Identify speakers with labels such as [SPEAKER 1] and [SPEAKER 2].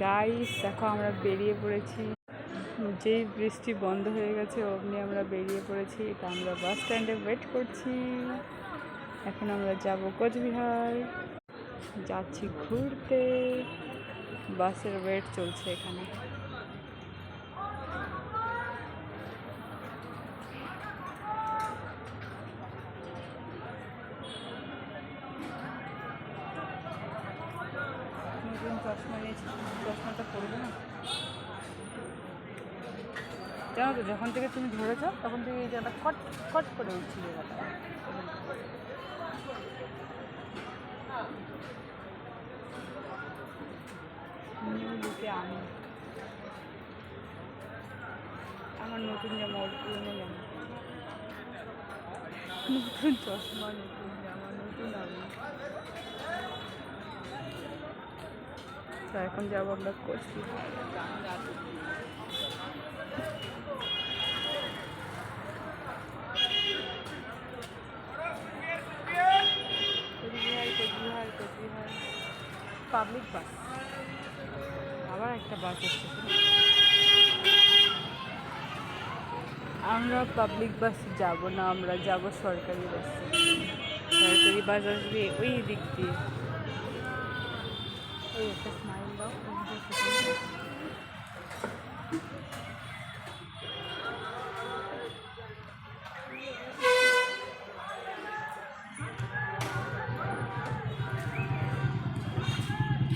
[SPEAKER 1] Guys দেখো আমরা বেরিয়ে পড়েছি। যেই বৃষ্টি বন্ধ হয়ে গেছে, অমনি আমরা বেরিয়ে পড়েছি। এটা আমরা বাস স্ট্যান্ডে ওয়েট করছি। এখন আমরা যাব কোচবিহার। যাচ্ছি ঘুরতে। বাসের ওয়েট চলছে এখানে। নতুন চশমা নিয়েছি চশমাটা পরবে না? জানো তো, যখন থেকে তুমি ধরেছ, তখন থেকে এই জায়গাটা কট কট করে উঠছিল জায়গাটা। আমি। আমার নতুন জামা পুরনো জামা নতুন চশমা, নতুন জামা, নতুন তো এখন যাব আমরা কোচবিহার। Public bus. আবার একটা বাস এসছে। আমরা পাবলিক বাস যাব না, আমরা যাব সরকারি বাসে। সরকারি বাস আসবে ওই দিক দিয়ে। এই একটা স্মাইল দাও